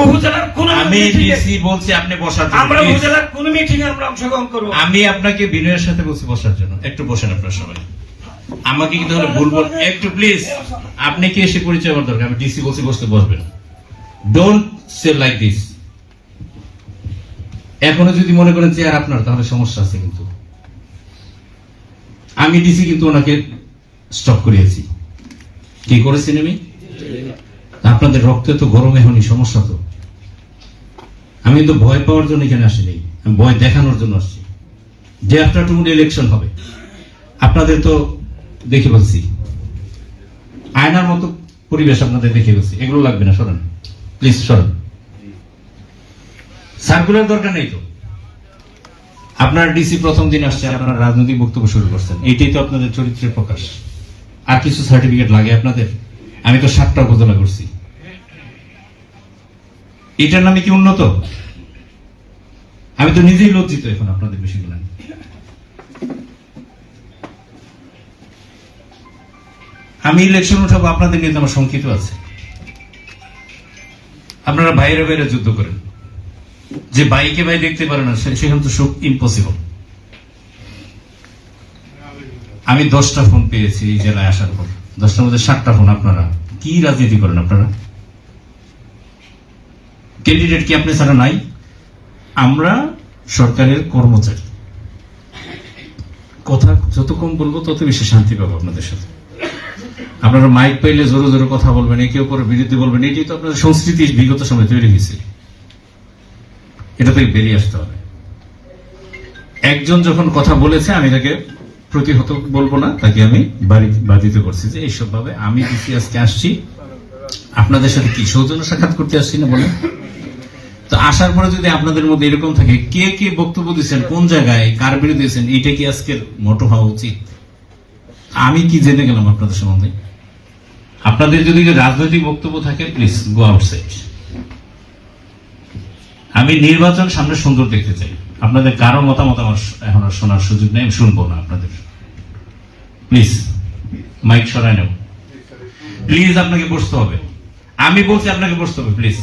উপজেলার কোন আমি ডিসি বলছি আপনি বসার জন্য। আমরা উপজেলার কোন মিটিং এ আমরা অংশগ্রহণ করব। আমি আপনাকে বিনয়ের সাথে বলছি বসার জন্য। একটু বসেন আপনার সবাই। আমাকে কিন্তু হলে ভুল বল একটু প্লিজ আপনি কি এসে পরিচয় আমার দরকার? আমি ডিসি বলছি বসতে বসবেন। ডোন্ট সে লাইক দিস এখনও যদি মনে করেন চেয়ার আপনার তাহলে সমস্যা আছে কিন্তু। আমি ডিসি কিন্তু ওনাকে স্টপ করিয়েছি। কি করেছেন আমি আপনাদের রক্তে তো গরমে হয়নি, সমস্যা তো। আমি কিন্তু ভয় পাওয়ার জন্য এখানে আসিনি, আমি ভয় দেখানোর জন্য আসছি। ডে আফটার টু ইলেকশন হবে। আপনাদের তো দেখে বলছি আয়নার মতো পরিবেশ আপনাদের দেখে বলছি এগুলো লাগবে না, সরেন। Please Soren. সার্কুলার দরকার নেই তো। আপনার ডিসি প্রথম দিন আসছে, আপনার রাজনৈতিক বক্তব্য শুরু করছেন। এইটাই তো আপনাদের চরিত্রের প্রকাশ। আর কিছু সার্টিফিকেট লাগে আপনাদের? আমি তো সাতটা উপজেলা করছি। এটার নামে কি উন্নত? আমি তো নিজেই লজ্জিত এখন আপনাদের বিষয়গুলো নিয়ে। আমি ইলেকশন উঠাবো, আপনাদের নিয়ে আমার শঙ্কিত আছে। আপনারা বাইরে বাইরে যুদ্ধ করেন। যে বাইকে ভাই দেখতে পারে না সেখানে তো সুখ ইম্পসিবল আমি দশটা ফোন পেয়েছি এই জেলায় আসার পর। দশটার মধ্যে সাতটা ফোন আপনারা। কি রাজনীতি করেন আপনারা? ক্যান্ডিডেট কি আপনি ছাড়া নাই? আমরা সরকারের কর্মচারী। কথা যত কম বলব, তত বেশি শান্তি পাবো আপনাদের সাথে। আপনারা মাইক পাইলে জোরে জোরে কথা বলবেন, একে অপরের বিরুদ্ধে বলবেন, এটাই তো আপনাদের সংস্কৃতি বিগত সময় তৈরি হয়েছে। এটা থেকে বেরিয়ে আসতে হবে। একজন যখন কথা বলেছে, আমি তাকে প্রতিহত বলব না, তাকে আমি বাড়ি বাধিত করছি যে এইসব ভাবে আমি আজকে আসছি। আপনাদের সাথে কি সৌজন্য সাক্ষাৎ করতে আসছি না বলে তো আসার পরে যদি আপনাদের মধ্যে এরকম থাকে, কে কে বক্তব্য দিচ্ছেন কোন জায়গায়, কার বিরুদ্ধে এটা কি আজকের মোটো হওয়া উচিত? আমি কি জেনে গেলাম আপনাদের সম্বন্ধে? আপনাদের যদি রাজনৈতিক বক্তব্য থাকে প্লিজ গো আউটসাইড আমি নির্বাচন সামনে সুন্দর দেখতে চাই। আপনাদের কারও মতামত আমার এখন আর শোনার সুযোগ নেই, আমি শুনব না আপনাদের। প্লিজ মাইক সরাই নেব। প্লিজ আপনাকে বসতে হবে। আমি বলছি আপনাকে বসতে হবে প্লিজ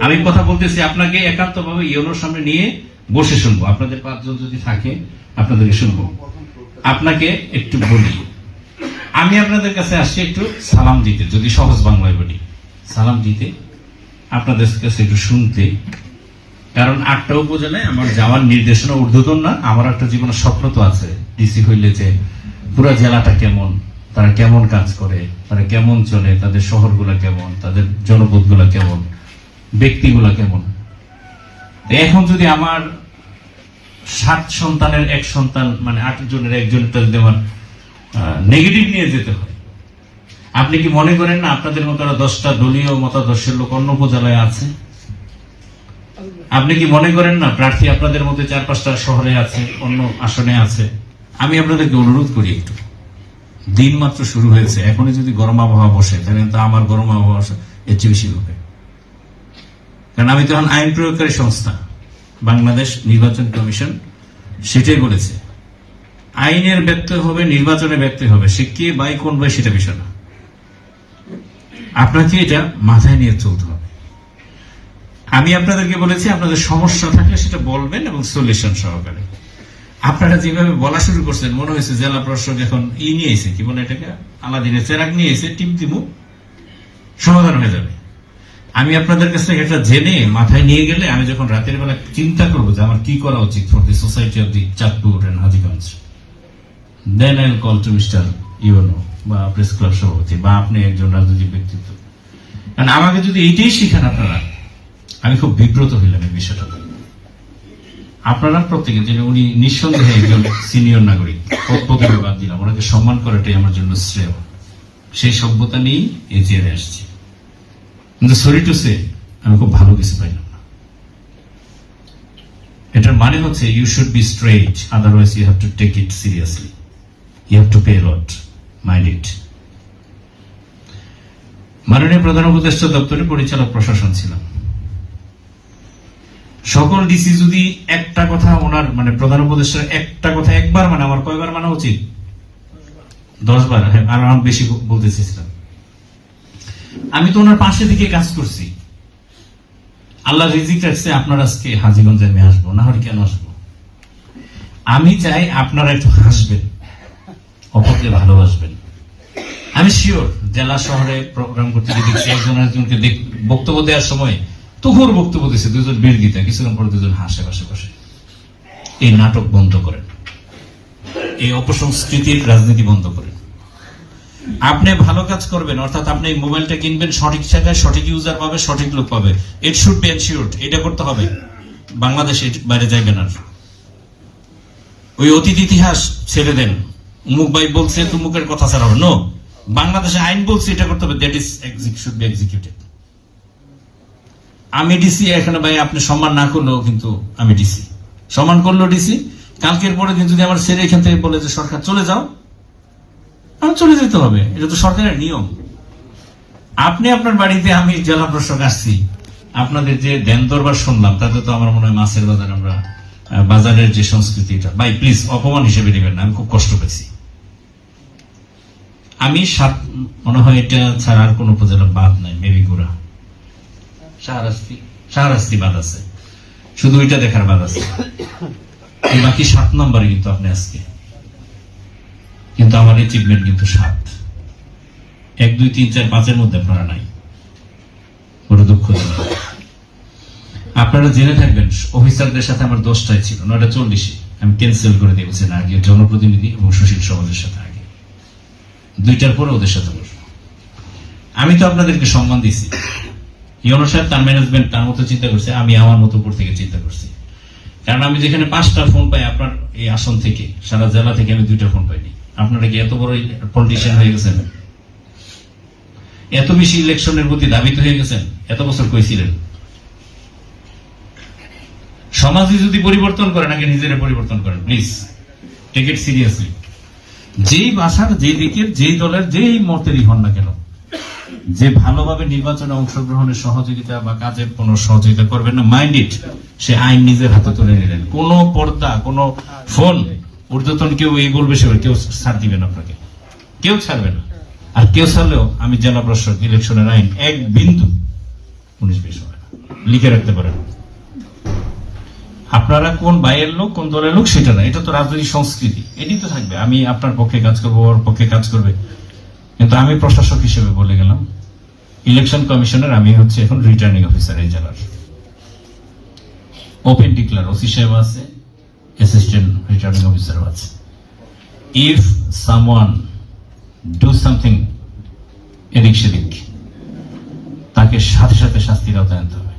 আমি কথা বলতেছি আপনাকে একান্ত ভাবে ইয়োনোর সামনে নিয়ে বসে শুনব। আপনাদের পাঁচজন যদি থাকে, আপনাদেরকে শুনব। আপনাকে একটু বলি। আমি আপনাদের কাছে আসছি একটু সালাম দিতে, যদি সহজ বাংলায় বলি। সালাম দিতে, আপনাদের কাছে একটু শুনতে। কারণ আটটা উপজেলায় আমার যাওয়ার নির্দেশনা ঊর্ধ্বতন না, আমার একটা জীবনের স্বপ্ন তো আছে। ডিসি হইলে যে পুরো জেলাটা কেমন, তারা কেমন কাজ করে, তারা কেমন চলে, তাদের শহরগুলো কেমন, তাদের জনপদগুলো কেমন। ব্যক্তিগুলো কেমন? এখন যদি আমার সাত সন্তানের এক সন্তান মানে আট জনের একজনটা যদি আমার নেগেটিভ নিয়ে যেতে হয়, আপনি কি মনে করেন না আপনাদের মতো দশটা দলীয় মতাদর্শের লোক অন্য উপজেলায় আছে? আপনি কি মনে করেন না প্রার্থী আপনাদের মধ্যে চার পাঁচটা শহরে আছে, অন্য আসনে আছে? আমি আপনাদেরকে অনুরোধ করি একটু। দিন মাত্র শুরু হয়েছে, এখনই যদি গরম আবহাওয়া বসে, তাহলে তো আমার গরম আবহাওয়া এর চেয়ে বেশি হবে। কারণ আমি তো এখন আইন প্রয়োগকারী সংস্থা, বাংলাদেশ নির্বাচন কমিশন, সেটাই বলেছে। আইনের ব্যত্যয় হবে, নির্বাচনে ব্যত্যয় হবে, সে কে, বাই, কোন বাই, সেটা বিষয় না। আপনাকে এটা মাথায় নিয়ে চলতে হবে। আমি আপনাদেরকে বলেছি, আপনাদের সমস্যা থাকলে সেটা বলবেন এবং সলিউশন সহকারে। আপনারা যেভাবে বলা শুরু করছেন, মনে হয়েছে জেলা প্রশাসক এখন ই নিয়ে এসে, কি বলে এটাকে? আলাদিনের চেরাক নিয়ে এসে টিপ দিমু, সমাধান হয়ে যাবে। আমি আপনাদের কাছ একটা জেনে মাথায় নিয়ে গেলে আমি যখন রাতের বেলা চিন্তা করব যে আমার কি করা উচিত for the society of the Chandpur and Hajiganj then I call to mister UNO বা প্রেস ক্লাব সভাপতি, বা আপনি একজন রাজনৈতিক ব্যক্তিত্ব। কারণ আমাকে যদি এইটাই শিখান আপনারা, আমি খুব বিব্রত হইলাম এই বিষয়টা আপনারা প্রত্যেকে যে উনি নিঃসন্দেহে একজন সিনিয়র নাগরিক বাদ দিলাম, ওনাকে সম্মান করাটাই আমার জন্য শ্রেয়। সেই সভ্যতা নিয়েই চেয়ারে আসছি। কিন্তু সরি টু সে আমি খুব ভালো কিছু পাইলাম না। এটার মানে হচ্ছে you should be straight otherwise you have to take it seriously you have to pay lot mind it মাননীয় প্রধান উপদেষ্টা দপ্তরে পরিচালক প্রশাসন ছিলাম। সকল ডিসি যদি একটা কথা ওনার মানে প্রধান উপদেষ্টার একটা কথা একবার মানে আমার কয়বার মানা উচিত? দশবার হ্যাঁ, আর বেশি বলতে চেয়েছিলাম। আমি তো ওনার পাশে দিকে কাজ করছি। আল্লাহ রিজিক রাখছে, আপনার আজকে হাজিগঞ্জে আমি আসব, না হলে কেন আসব? আমি চাই আপনারা একটু হাসবেন, অপরকে ভালোবাসবেন। আমি শিওর জেলা শহরে প্রোগ্রাম করতে দেখছি, একজন একজনকে দেখ- বক্তব্য দেওয়ার সময় তুহুর বক্তব্য দিচ্ছে দুজন বীর গীতা কিছুক্ষণ পরে দুজন হাসে পাশে পাশে এই নাটক বন্ধ করেন। এই অপসংস্কৃতির রাজনীতি বন্ধ করেন। আপনি ভালো কাজ করবেন, অর্থাৎ আপনি মোবাইলটা কিনবেন, সঠিক জায়গায় সঠিক ইউজার পাবে, সঠিক লোক পাবে। ইট শুড বি এনশিওর্ড এটা করতে হবে। বাংলাদেশে বাইরে যাইবেন আর। ওই অতীত ইতিহাস ছেড়ে দেন। উমুক ভাই বলছে, তুমুকের কথা ছাড়া নো বাংলাদেশে আইন বলছে, এটা করতে হবে। That is should be executed আমি ডিসি এখানে ভাই আপনি সম্মান না করলেও কিন্তু আমি ডিসি সম্মান করল ডিসি কালকের পরে দিন যদি আমার ছেলে এখান থেকে বলে যে, সরকার চলে যাও আমি চলে যেতে হবে। এটা তো সরকারের নিয়ম। আপনি আপনার বাড়িতে, আমি জেলা প্রশাসক আসছি। আপনাদের যে দেন দরবার শুনলাম, তাতে তো আমার মনে হয় মাছের বাজার আমরা বাজারের যে সংস্কৃতিটা, ভাই প্লিজ অপমান হিসেবে নেবেন না, আমি খুব কষ্ট পেয়েছি। আমি সাত, মনে হয় এটা ছাড়া আর কোন উপজেলা বাদ নাই মেবি গুড়া। শাহরাস্তি শাহরাস্তি বাদ আছে। শুধু ওইটা দেখার বাদ আছে। বাকি সাত নম্বরে কিন্তু আপনি আজকে। কিন্তু আমার অ্যাচিভমেন্ট কিন্তু সাত এক, দুই, তিন, চার, পাঁচের মধ্যে আপনারা নাই। বড় দুঃখজনক আপনারা জেনে থাকবেন, অফিসারদের সাথে আমার দশটাই ছিল, নয়টা চল্লিশে। আমি ক্যান্সেল করে দিয়েছি না, আগে জনপ্রতিনিধি এবং সুশীল সমাজের সাথে আগে। দুইটার পরে ওদের সাথে বসবো। আমি তো আপনাদেরকে সম্মান দিছি ইয়নো তার ম্যানেজমেন্ট তার মতো চিন্তা করছে, আমি আমার মতো উপর থেকে চিন্তা করছি। কারণ আমি যেখানে পাঁচটা ফোন পাই, আপনার এই আসন থেকে, সারা জেলা থেকে আমি দুইটা ফোন পাইনি। আপনারা কি এত বড় পলিটিশিয়ান হয়ে গেছেন? এত বেশি ইলেকশনের প্রতি দাবিত হয়ে গেছেন? এত বছর কইছিলেন সমাজে যদি পরিবর্তন করেন আগে নিজেরা পরিবর্তন করেন? প্লিজ টেক ইট সিরিয়াসলি যেই ভাষার যে দিকের, যেই দলের, যেই মতেরই হন না কেন, যে ভালোভাবে নির্বাচনে অংশগ্রহণের সহযোগিতা বা কাজের কোনো সহযোগিতা করবেন না মাইন্ড ইট সে আইন নিজের হাতে তুলে নিলেন। কোন পর্দা, কোন ফোন ঊর্ধ্বতন কেউ এই বলবে সে কেউ ছাড় দিবেন আপনাকে। কেউ ছাড়বে না। আর কেউ ছাড়লেও আমি জেলা প্রশাসক, ইলেকশনের আইন এক বিন্দু উনিশ বিশ হবে লিখে রাখতে পারেন। আপনারা কোন বাইরের লোক, কোন দলের লোক, সেটা না। এটা তো রাজনৈতিক সংস্কৃতি। এটি তো থাকবে। আমি আপনার পক্ষে কাজ করব, ওর পক্ষে কাজ করবে। কিন্তু আমি প্রশাসক হিসেবে বলে গেলাম, ইলেকশন কমিশনের আমি হচ্ছে এখন রিটার্নিং অফিসার এই জেলার। ওপেন ডিক্লার ওসি সাহেব আছে অ্যাসিস্ট্যান্ট রিটার্নিং অফিসারও আছে ইফ সামওয়ান ডু সামথিং এদিক সেদিক তাকে সাথে সাথে শাস্তির আওতায় আনতে হবে।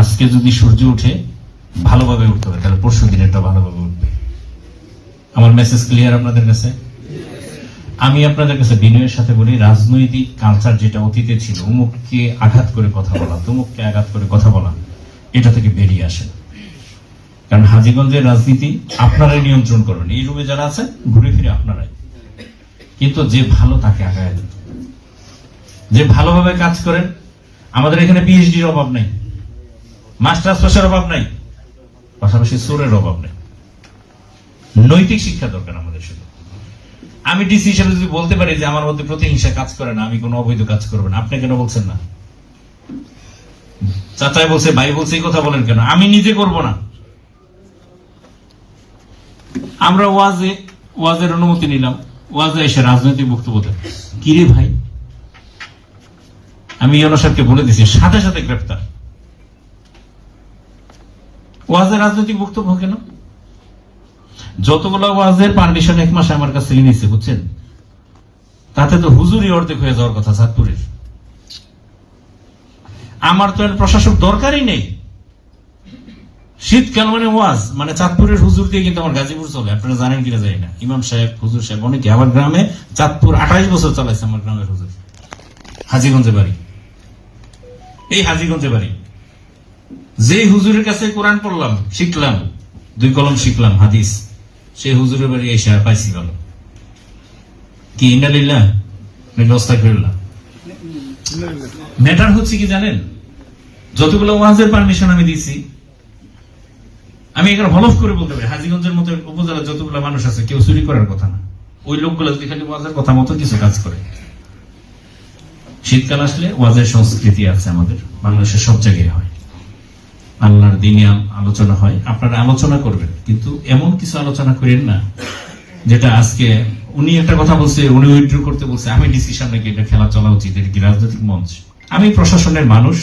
আজকে যদি সূর্য উঠে, ভালোভাবে উঠতে হবে, তাহলে পরশু দিন এটা ভালোভাবে উঠবে। আমার মেসেজ ক্লিয়ার আপনাদের কাছে? আমি আপনাদের কাছে বিনয়ের সাথে বলি, রাজনৈতিক কালচার যেটা অতীতে ছিল, উমুককে আঘাত করে কথা বলা তুমুককে আঘাত করে কথা বলা, এটা থেকে বেরিয়ে আসেন। কারণ হাজিগঞ্জের রাজনীতি আপনারাই নিয়ন্ত্রণ করবেন এই রুমে যারা আছে, ঘুরে ফিরে আপনারাই। কিন্তু যে ভালো তাকে আগায় দেন। যে ভালোভাবে কাজ করেন, আমাদের এখানে পিএইচডির অভাব নেই। মাস্টার্স পাশের অভাব নাই। পাশাপাশি সুরের অভাব নেই। নৈতিক শিক্ষা দরকার আমাদের শুধু। আমি ডিসি হিসেবে যদি বলতে পারি যে আমার মধ্যে প্রতিহিংসা কাজ করে না, আমি কোনো অবৈধ কাজ করব না। আপনি কেন বলছেন না? চাচাই বলছে, ভাই বলছে, এই কথা বলেন কেন? আমি নিজে করব না। আমরা ওয়াজে, ওয়াজের অনুমতি নিলাম। ওয়াজে এসে রাজনৈতিক বক্তব্য কিরে ভাই? আমি ইয়নো সাহেবকে বলে দিছি, সাথে সাথে গ্রেপ্তার। ওয়াজের রাজনৈতিক বক্তব্য কেন? যতগুলো ওয়াজের পারমিশন এক মাসে আমার কাছ নিচ্ছে বুঝছেন? তাতে তো হুজুরই অর্ধেক হয়ে যাওয়ার কথা, চাঁদপুরের। আমার তো প্রশাসক দরকারই নেই। শীতকাল মানে ওয়াজ? মানে চাঁদপুরের হুজুর দিয়ে কিন্তু আমার গাজীপুর চলে। আপনারা জানেন কিনা জানি না। ইমাম সাহেব, হুজুর সাহেব অনেকে আমার গ্রামে চাঁদপুর আঠাইশ বছর চালাইছে আমার গ্রামের হুজুর। হাজিগঞ্জে বাড়ি। এই হাজিগঞ্জে বাড়ি। যে হুজুরের কাছে কোরআন পড়লাম, শিখলাম, দুই কলম শিখলাম, হাদিস সেই হুজুরের বাড়ি এসে পাইছি ভালো। কি ইন্ডালিল্লাহ ব্যবস্থা করলাম ম্যাটার হচ্ছে কি জানেন? যতগুলো ওয়াজের পারমিশন আমি দিছি আমি এখানে হলফ করে বলতে পারি, হাজিগঞ্জের মতো উপজেলার যতগুলো মানুষ আছে, কেউ চুরি করার কথা না। ওই লোকগুলো যদি খালি ওয়াজের কথা মতো কিছু কাজ করে। শীতকাল আসলে ওয়াজের সংস্কৃতি আছে আমাদের বাংলাদেশের সব জায়গায় হয়। আল্লাহর দিনে আলোচনা হয়, আপনারা আলোচনা করবেন, কিন্তু এমন কিছু আলোচনা করেন না, যেটা আজকে উনি একটা কথা বলছে, উনি উইথড্র করতে বলছে, আমি ডিসি সামনে কি এটা খেলা চলা উচিত, এটা কি রাজনৈতিক মঞ্চ? আমি প্রশাসনের মানুষ,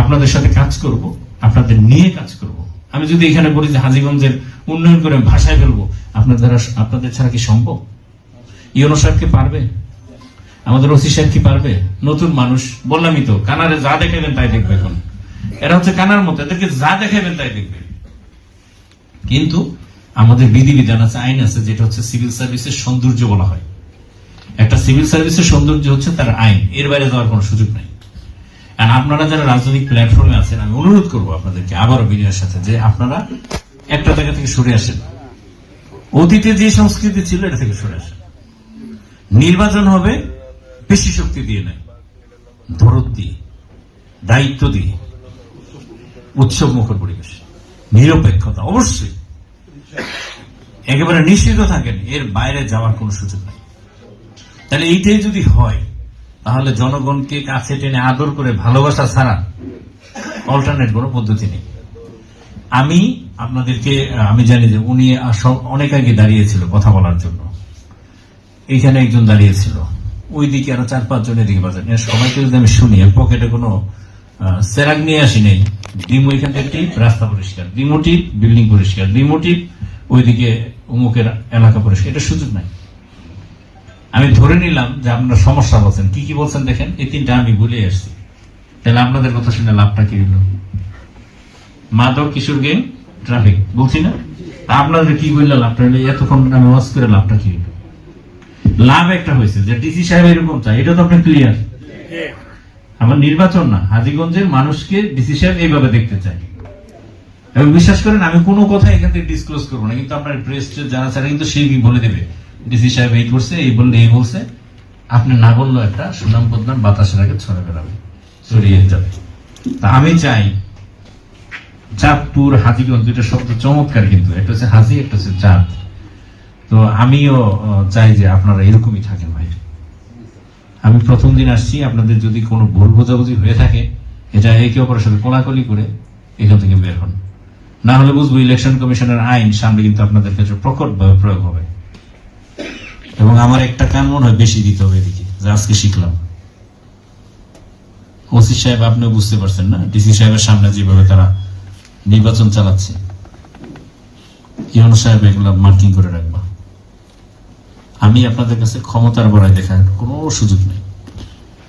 আপনাদের সাথে কাজ করব, আপনাদের নিয়ে কাজ করব আমি যদি এখানে বলি যে হাজিগঞ্জের উন্নয়ন করে ভাষায় ফেলব, আপনার দ্বারা আপনাদের ছাড়া কি সম্ভব? ইউনো সাহেব কি পারবে? আমাদের ওসি সাহেব কি পারবে? নতুন মানুষ, বললামই তো, কানারে যা দেখাবেন তাই দেখবে এখন। এরা হচ্ছে কানার মতো, এদেরকে যা দেখাবেন তাই দেখবে। কিন্তু আমাদের বিধিবিধান আছে, আইন আছে, যেটা হচ্ছে সিভিল সার্ভিসের সৌন্দর্য বলা হয়। একটা সিভিল সার্ভিসের সৌন্দর্য হচ্ছে তার আইন, এর বাইরে যাওয়ার কোনো সুযোগ নাই। আপনারা যারা রাজনৈতিক প্ল্যাটফর্মে আছেন, আমি অনুরোধ করব আপনাদেরকে আবারও বিনয়ের সাথে যে আপনারা একটা জায়গা থেকে সরে আসেন। অতীতে যে সংস্কৃতি ছিল, এটা থেকে সরে আসেন। নির্বাচন হবে, বেশি শক্তি দিয়ে নেয়। ধরত দিয়ে, দায়িত্ব দিয়ে, উৎসব মুখর পরিবেশ, নিরপেক্ষতা, অবশ্যই। একেবারে নিশ্চিত থাকেন, এর বাইরে যাওয়ার কোনো সুযোগ নেই। তাহলে এইটাই যদি হয় তাহলে জনগণকে কাছে টেনে আদর করে ভালোবাসা ছাড়া অল্টারনেট কোনো পদ্ধতি নেই। আমি আপনাদেরকে, আমি জানি যে উনি অনেক আগে দাঁড়িয়েছিল কথা বলার জন্য। এইখানে একজন দাঁড়িয়েছিল। ওই দিকে আরও চার পাঁচজন এদিকে বাজার সবাইকে যদি আমি শুনি পকেটে কোনো সেরাক নিয়ে আসি নেই। ডিমো এখান থেকে রাস্তা পরিষ্কার। ডিমো টিপ, বিল্ডিং পরিষ্কার। ডিমো টিপ, ওইদিকে উমুকের এলাকা পরিষ্কার। এটা সুযোগ নাই। আমি ধরে নিলাম যে আপনারা সমস্যা বলছেন। কি কি বলছেন দেখেন? এই তিনটা আমি ভুলে আসছি। তাহলে আপনাদের কথা শুনে লাভটা কি হলো? মাদক, কিশোর গেম ট্রাফিক বলছি না? আপনাদের কি বললে লাভটা হলো? এতক্ষণ আমি ওয়াজ করে লাভটা কি হলো? লাভ একটা হয়েছে, যে ডিসি সাহেব এরকম চাই এটা তো আপনি ক্লিয়ার আমার নির্বাচন না, হাজিগঞ্জের মানুষকে ডিসি সাহেব এইভাবে দেখতে চাই এবং বিশ্বাস করেন, আমি কোনো কথা এখান থেকে ডিসক্লোজ করব না, কিন্তু আপনার প্রেস জানা ছাড়া কিন্তু সেই বলে দেবে। ডিসি সাহেব এই করছে, এই বললে, এই বলছে। আপনি না বললেও একটা সুনাম বদনাম বাতাসের আগে ছড়ে বেড়াবে, ছড়িয়ে যাবে। তা আমি চাই, চাঁদপুর হাজিগঞ্জ দুইটা শব্দ চমৎকার কিন্তু, একটা হচ্ছে হাজি, একটা হচ্ছে চাঁদ। তো আমিও চাই যে আপনারা এরকমই থাকেন ভাই। আমি প্রথম দিন আসছি, আপনাদের যদি কোনো ভুল বোঝাবুঝি হয়ে থাকে, এটা একে অপরের সাথে কোলাকুলি করে এখান থেকে বের হন। না হলে বুঝব, ইলেকশন কমিশনের আইন সামনে কিন্তু আপনাদের ক্ষেত্রে প্রকটভাবে প্রয়োগ হবে। এবং আমার একটা কান মনে হয় বেশি দিতে হবে এদিকে, যে আজকে শিখলাম। ওসি সাহেব, আপনিও বুঝতে পারছেন না? ডিসি সাহেবের সামনে যেভাবে তারা নির্বাচন চালাচ্ছে। সাহেব, এগুলো মার্কিং করে রাখবা। আমি আপনাদের কাছে ক্ষমতার বড়াই দেখার কোনো সুযোগ নেই।